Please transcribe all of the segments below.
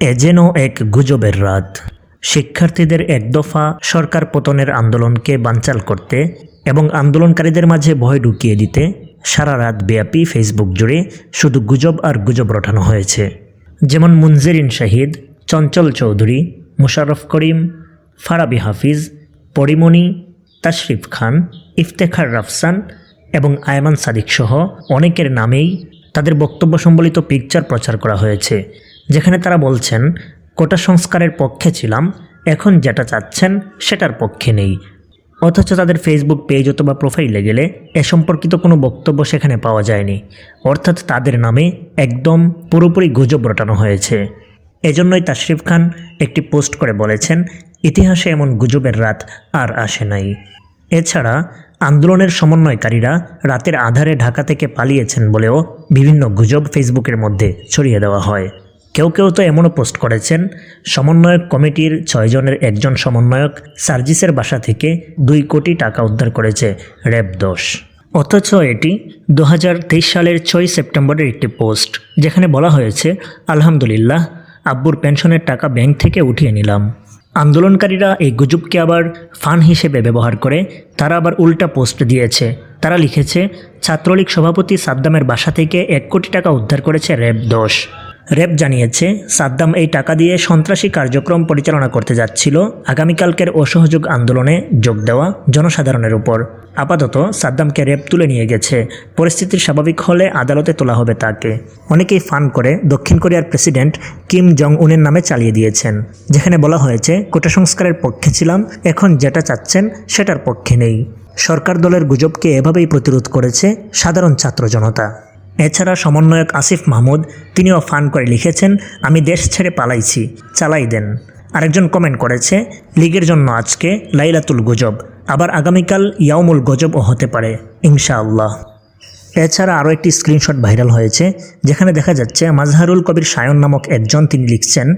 এ যেন এক গুজবের রাত। শিক্ষার্থীদের এক দফা সরকার পতনের আন্দোলনকে বানচাল করতে এবং আন্দোলনকারীদের মাঝে ভয় ঢুকিয়ে দিতে সারা রাত ব্যাপী ফেসবুক জুড়ে শুধু গুজব আর গুজব রটানো হয়েছে। যেমন মুনজেরিন শাহিদ, চঞ্চল চৌধুরী মুশারফ করিম, ফারাবি হাফিজ, পরিমণি, তাশরিফ খান, ইফতেখার রাফসান এবং আয়মান সাদিক সহ অনেকের নামেই তাদের বক্তব্য সম্বলিত পিকচার প্রচার করা হয়েছে। যেখানে তারা বলছেন, কোটা সংস্কারের পক্ষে ছিলাম, এখন যেটা চাচ্ছেন সেটার পক্ষে নেই। অথচ তাদের ফেসবুক পেজ অথবা প্রোফাইলে গেলে এ সম্পর্কিত কোনো বক্তব্য সেখানে পাওয়া যায়নি। অর্থাৎ তাদের নামে একদম পুরোপুরি গুজব রটানো হয়েছে। এজন্যই তাশরিফ খান একটি পোস্ট করে বলেছেন, ইতিহাসে এমন গুজবের রাত আর আসে নাই। এছাড়া আন্দোলনের সমন্বয়কারীরা রাতের আধারে ঢাকা থেকে পালিয়েছেন বলেও বিভিন্ন গুজব ফেসবুকের মধ্যে ছড়িয়ে দেওয়া হয়। কেউ কেউ তো এমনও পোস্ট করেছেন, সমন্বয়ক কমিটির ছয়জনের একজন সমন্বয়ক সার্জিসের বাসা থেকে দুই কোটি টাকা উদ্ধার করেছে র্যাব দোষ। অথচ এটি দু হাজার তেইশ সালের ছয় সেপ্টেম্বরের একটি পোস্ট, যেখানে বলা হয়েছে, আলহামদুলিল্লাহ, আব্বুর পেনশনের টাকা ব্যাংক থেকে উঠিয়ে নিলাম। আন্দোলনকারীরা এই গুজবকে আবার ফান হিসেবে ব্যবহার করে, তারা আবার উল্টা পোস্ট দিয়েছে। তারা লিখেছে, ছাত্রলীগ সভাপতি সাদ্দামের বাসা থেকে এক কোটি টাকা উদ্ধার করেছে র্যাব দোষ। র্যাব জানিয়েছে। সাদ্দাম এই টাকা দিয়ে সন্ত্রাসী কার্যক্রম পরিচালনা করতে যাচ্ছিল। আগামীকালকের অসহযোগ আন্দোলনে যোগ দেওয়া জনসাধারণের উপর। আপাতত সাদ্দামকে র্যাব তুলে নিয়ে গেছে। পরিস্থিতি স্বাভাবিক হলে আদালতে তোলা হবে তাকে। অনেকেই ফান করে দক্ষিণ কোরিয়ার প্রেসিডেন্ট কিম জং উনের নামে চালিয়ে দিয়েছেন, যেখানে বলা হয়েছে, কোটা সংস্কারের পক্ষে ছিলাম, এখন যেটা চাচ্ছেন সেটার পক্ষে নেই। সরকার দলের গুজবকে এভাবেই প্রতিরোধ করেছে সাধারণ ছাত্র জনতা। এছাড়া সমন্বয়ক আসিফ মাহমুদ, তিনিও ফান করে লিখেছেন, আমি দেশ ছেড়ে পালাইছি, চালাই দেন। আরেকজন কমেন্ট করেছে, লীগের জন্য আজকে লাইলাতুল গুজব, আবার আগামীকাল ইয়াউমুল গজবও হতে পারে, ইনশাআল্লাহ। এছাড়া আরও একটি স্ক্রিনশট ভাইরাল হয়েছে, যেখানে দেখা যাচ্ছে মাজহারুল কবির সায়ন নামক একজন তিনি লিখছেন,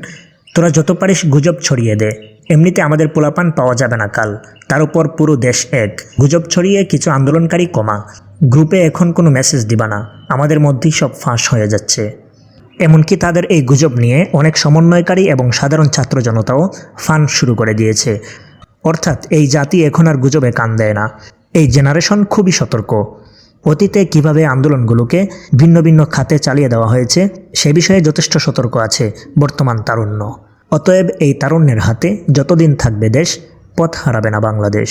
তোরা যত পারিস গুজব ছড়িয়ে দে, এমনিতে আমাদের পোলাপান পাওয়া যাবে না কাল, তার উপর পুরো দেশ এক, গুজব ছড়িয়ে কিছু আন্দোলনকারী কমা। গ্রুপে এখন কোনো মেসেজ দিবা না, আমাদের মধ্যেই সব ফাঁস হয়ে যাচ্ছে। এমনকি তাদের এই গুজব নিয়ে অনেক সমন্বয়কারী এবং সাধারণ ছাত্র জনতাও ফান শুরু করে দিয়েছে। অর্থাৎ এই জাতি এখন আর গুজবে কান দেয় না। এই জেনারেশন খুবই সতর্ক। অতীতে কীভাবে আন্দোলনগুলোকে ভিন্ন ভিন্ন খাতে চালিয়ে দেওয়া হয়েছে, সে বিষয়ে যথেষ্ট সতর্ক আছে বর্তমান তারুণ্য। অতএব এই তারুণ্যের হাতে যতদিন থাকবে দেশ, পথ হারাবে না বাংলাদেশ।